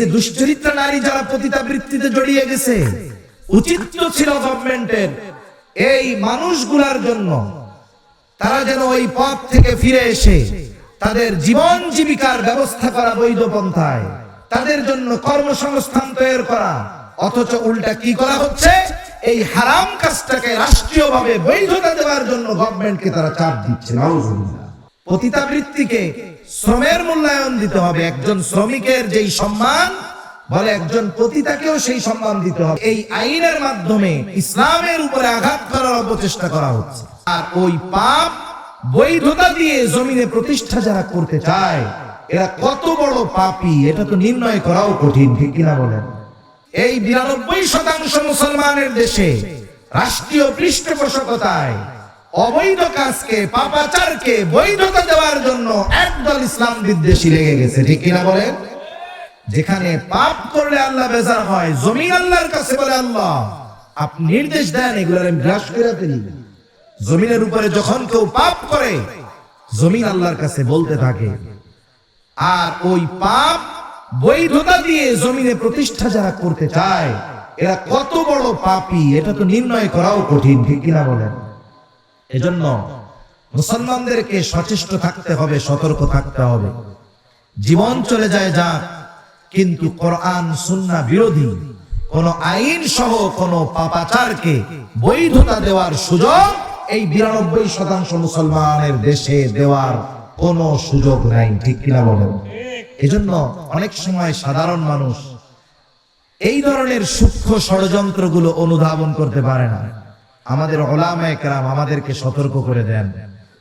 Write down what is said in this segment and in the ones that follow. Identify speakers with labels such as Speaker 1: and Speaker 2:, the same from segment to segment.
Speaker 1: যে দুশ্চরিত্র নারী যারা পতিতাবৃত্তিতে জড়িয়ে গেছে, উচিত ছিল গভর্নমেন্টের এই মানুষগুলার জন্য। তারা যেন ওই পথ থেকে ফিরে এসে তাদের জীবন জীবিকার ব্যবস্থা করা বৈধ পন্থায়, তাদের জন্য কর্মসংস্থান তৈরি করা। অথচ উল্টা কি করা হচ্ছে? এই হারাম কাজটাকে রাষ্ট্রীয়ভাবে বৈধতা দেওয়ার জন্য গভর্নমেন্টকে তারা চাপ দিচ্ছে। পতিতাবৃত্তিকে শ্রমের মূল্যায়ন দিতে হবে। একজন শ্রমিকের যেই সম্মান, বলে একজন পতিতাকেও সেই সম্মান দিতে হবে। এই আইনের মাধ্যমে ইসলামের উপরে আঘাত করার অপচেষ্টা করা হচ্ছে। আর ওই পাপ বৈধতা দিয়ে জমিনে প্রতিষ্ঠা যারা করতে চায়, এরা কত বড় পাপী, এটা তো নির্ণয় করাও কঠিন, ঠিক কিনা বলেন? এই বিরানব্বই শতাংশ মুসলমানের দেশে রাষ্ট্রীয় পৃষ্ঠপোষকতায় অবৈধ কাজকে, পাপাচারকে বৈধতা দেওয়ার জন্য একদল ইসলাম বিদ্বেষী লেগে গেছে, ঠিক কিনা বলেন? যেখানে পাপ করলে আল্লাহ বেজার হয় জমিন আল্লাহর কাছে বলে আল্লাহ আপনি নির্দেশ দেন এগুলো আমি গ্রাস করে ফেলি। জমিনের উপরে যখন কেউ পাপ করে, জমিন আল্লাহর কাছে বলতে থাকে। আর ওই পাপ বৈধতা দিয়ে জমিনে প্রতিষ্ঠা যারা করতে চায়, এরা কত বড় পাপী, এটা তো নির্ণয় করাও কঠিন, ঠিক কিনা বলেন? এজন্য মুসলমানদেরকে সচেষ্ট থাকতে হবে, সতর্ক থাকতে হবে। জীবন চলে যায় যাক কিন্তু কোরআন, সুন্না বিরোধী। কোন আইন সহ কোন পাপাচারকে বৈধতা দেওয়ার সুযোগ এই বিরানব্বই শতাংশ মুসলমানের দেশে দেওয়ার কোন সুযোগ নাই, ঠিক কিনা বলেন? এজন্য অনেক সময় সাধারণ মানুষ এই ধরনের সূক্ষ্ম ষড়যন্ত্রগুলো অনুধাবন করতে পারে না। আমাদের ওলামা একরাম আমাদেরকে সতর্ক করে দেন।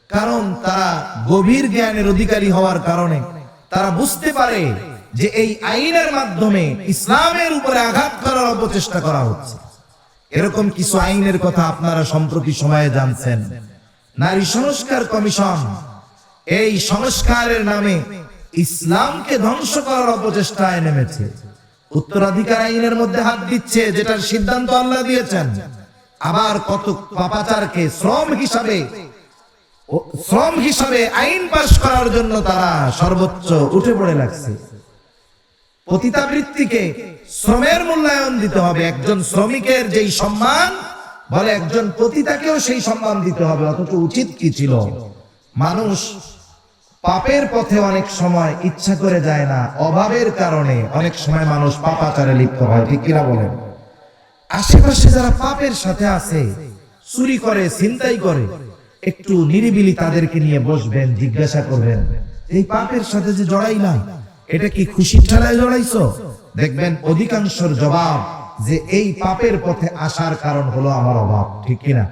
Speaker 1: কারণ তারা গভীর জ্ঞানের অধিকারী হওয়ার কারণে তারা বুঝতে পারে যে এই আইনের মাধ্যমে ইসলামের উপরে আঘাত করার অপচেষ্টা করা হচ্ছে। এরকম কিছু আইনের কথা আপনারা সম্প্রতি সময়ে জানছেন। নারী সংস্কার কমিশন এই সংস্কারের নামে ইসলামকে ধ্বংস করার অপচেষ্টায় নেমেছে। উত্তরাধিকার আইনের মধ্যে হাত দিচ্ছে, যেটার সিদ্ধান্ত আল্লাহ দিয়েছেন। আবার কত পাপাচারকে শ্রম হিসাবে শ্রম হিসাবে আইন পাশ করার জন্য তারা সর্বোচ্চ উঠে পড়ে লাগছে। পতিতাবৃত্তিকে শ্রমের মূল্যায়ন দিতে হবে। একজন শ্রমিকের যেই সম্মান, বলে একজন পতিতাকেও সেই সম্মান দিতে হবে, অথচ উচিত কি ছিল? মানুষ পাপের পথে অনেক সময় ইচ্ছা করে যায় না, অভাবের কারণে অনেক সময় মানুষ পাপাচারে লিপ্ত হয়, ঠিক কিনা বলেন? আশেপাশে যারা পাপের সাথে আছে, চুরি করে চিন্তাই করে, একটু নিরিবিলি তাদেরকে নিয়ে বসবেন, জিজ্ঞাসা করবেন, এই পাপের সাথে যে জড়াই না এটা কি খুশির ঠেলায় জড়াইছো? দেখবেন অধিকাংশর জবাব যে, এই পাপের পথে আসার কারণ হলো আমার অভাব। ঠিক কিনা?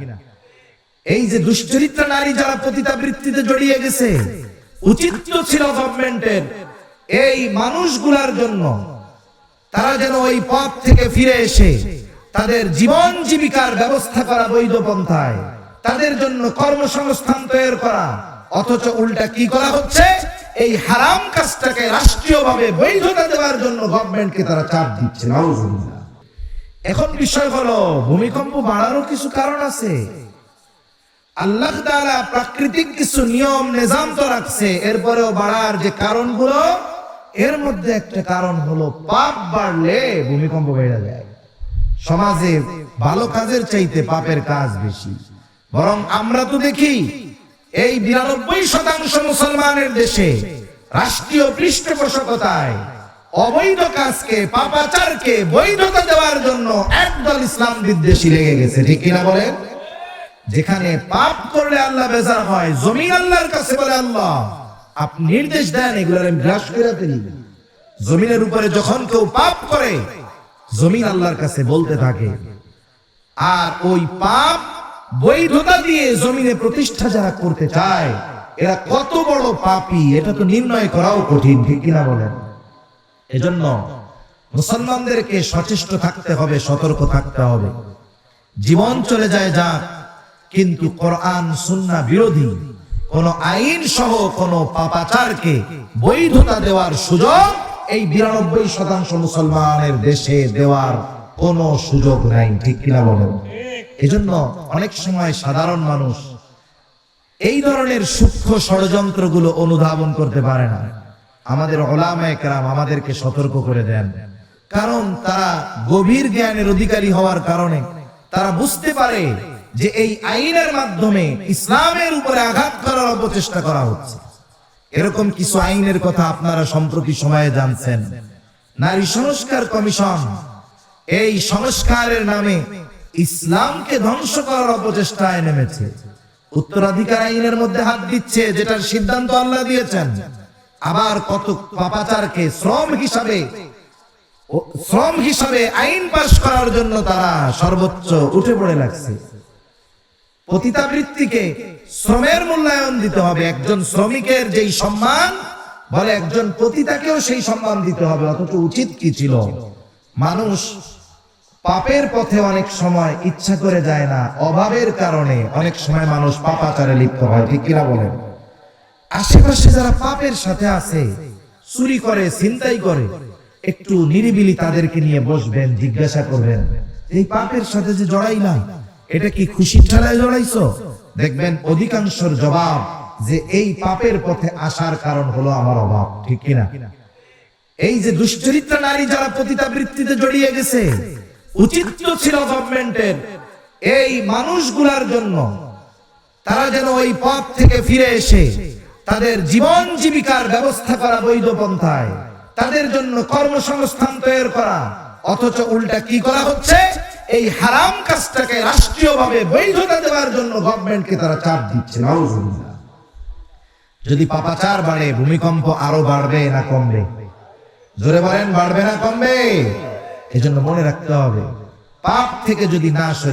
Speaker 1: এই যে দুশ্চরিত্র নারী যারা পতিতাবৃত্তিতে জড়িয়ে গেছে, উচিত ছিল গভর্নমেন্টের এই মানুষগুলার জন্য তারা যেন ওই পথ থেকে ফিরে এসে তাদের জীবন জীবিকার ব্যবস্থা করা বৈধ পন্থায়। তাদের জন্য কর্মসংস্থান তৈরি করা। অথচ উল্টা কি করা হচ্ছে? এই হারাম কাজটাকে রাষ্ট্রীয়ভাবে বৈধতা দেওয়ার জন্য গভর্নমেন্টকে তারা চাপ দিচ্ছে। এখন বিষয় হলো, ভূমিকম্প বাড়ারও কিছু কারণ আছে। আল্লাহ তাআলা প্রাকৃতিক কিছু নিয়ম, নিজাম তো রাখছে। এরপরেও বাড়ার যে কারণগুলো, এর মধ্যে একটা কারণ হলো, পাপ বাড়লে ভূমিকম্প বেড়ে যায়। সমাজে ভালো কাজের চাইতে পাপের কাজ বেশি। বরং আমরা তো দেখি, এই বিরানব্বই শতাংশ মুসলমানের দেশে রাষ্ট্রীয় পৃষ্ঠপোষকতায় অবৈধ কাজকে, পাপাচারকে বৈধতা দেওয়ার জন্য একদল ইসলাম বিদ্বেষী লেগে গেছে, ঠিক কিনা বলেন? যেখানে পাপ করলে আল্লাহ বেজার হয়, জমিন আল্লাহর কাছে বলে আল্লাহ, আপনি নির্দেশ দেন, এগুলো আমি গ্রাস করে জমিনের উপরে যখন কেউ পাপ করে জমিন আল্লাহর কাছে বলতে থাকে, আর ওই পাপ বৈধতা দিয়ে জমিনে প্রতিষ্ঠা যারা করতে চায়, এরা কত বড় পাপী, এটা তো নির্ণয় করাও কঠিন, ঠিক কিনা বলেন? এজন্য মুসলমানদেরকে সচেষ্ট থাকতে হবে, সতর্ক থাকতে হবে। জীবন চলে যায় যাক, কিন্তু কোরআন, সুন্না বিরোধী। কোন আইন সহ কোন পাপাচারকে বৈধতা দেওয়ার সুযোগ এই বিরানব্বই শতাংশ মুসলমানের দেশে দেওয়ার কোন সুযোগ নাই, ঠিক কিনা বলেন? এজন্য অনেক সময় সাধারণ মানুষ এই ধরনের সূক্ষ্ম ষড়যন্ত্রগুলো অনুধাবন করতে পারে না। আমাদের ওলামা একরাম আমাদেরকে সতর্ক করে দেন। কারণ তারা গভীর জ্ঞানের অধিকারী হওয়ার কারণে তারা বুঝতে পারে যে এই আইনের মাধ্যমে ইসলামের উপরে আঘাত করার অপচেষ্টা করা হচ্ছে। এরকম কিছু আইনের কথা আপনারা সম্প্রতি সময়ে জানছেন। নারী সংস্কার কমিশন এই সংস্কারের নামে ইসলামকে ধ্বংস করার অপচেষ্টায় নেমেছে। উত্তরাধিকার আইনের মধ্যে হাত দিচ্ছে, যেটার সিদ্ধান্ত আল্লাহ দিয়েছেন। আবার কত পাপাচারকে শ্রম হিসাবে শ্রম হিসাবে আইন পাশ করার জন্য তারা সর্বোচ্চ উঠে পড়ে লাগছে। পতিতাবৃত্তিকে শ্রমের মূল্যায়ন দিতে হবে। একজন শ্রমিকের যেই সম্মান, বলে একজন পতিতাকেও সেই সম্মান দিতে হবে, অথচ উচিত কি ছিল? মানুষ পাপের পথে অনেক সময় ইচ্ছা করে যায় না, অভাবের কারণে অনেক সময় মানুষ পাপাচারে লিপ্ত হয়, ঠিক কিনা বলেন? আশেপাশে যারা পাপের সাথে আছে, চুরি করে চিন্তাই করে, একটু নিরিবিলি তাদেরকে নিয়ে বসবেন, জিজ্ঞাসা করবেন, এই পাপের সাথে যে জড়াইলাম এটা কি খুশির ঠেলায় জড়াইছো? দেখবেন অধিকাংশর জবাব যে এই পাপের পথে আসার কারণ হলো আমার অভাব, ঠিক কিনা? এই যে দুশ্চরিত্র নারী যারা পতিতাবৃত্তিতে জড়িয়ে গেছে, উচিত ছিল গভর্নমেন্টের এই মানুষগুলার জন্য তারা যেন ওই পথ থেকে ফিরে এসে তাদের জীবন জীবিকার ব্যবস্থা করা বৈধ পন্থায়, তাদের জন্য কর্মসংস্থান তৈরি করা, অথচ উল্টা কি করা হচ্ছে? এই হারাম কাজটাকে রাষ্ট্রীয়ভাবে বৈধতা দেওয়ার জন্য গভর্নমেন্টকে তারা চাপ দিচ্ছে যদি পাপাচার বাড়ে, ভূমিকম্প আরও বাড়বে না কমবে। জোরে বলেন, বাড়বে না কমবে? এজন্য মনে রাখতে হবে, পাপ থেকে যদি না সরি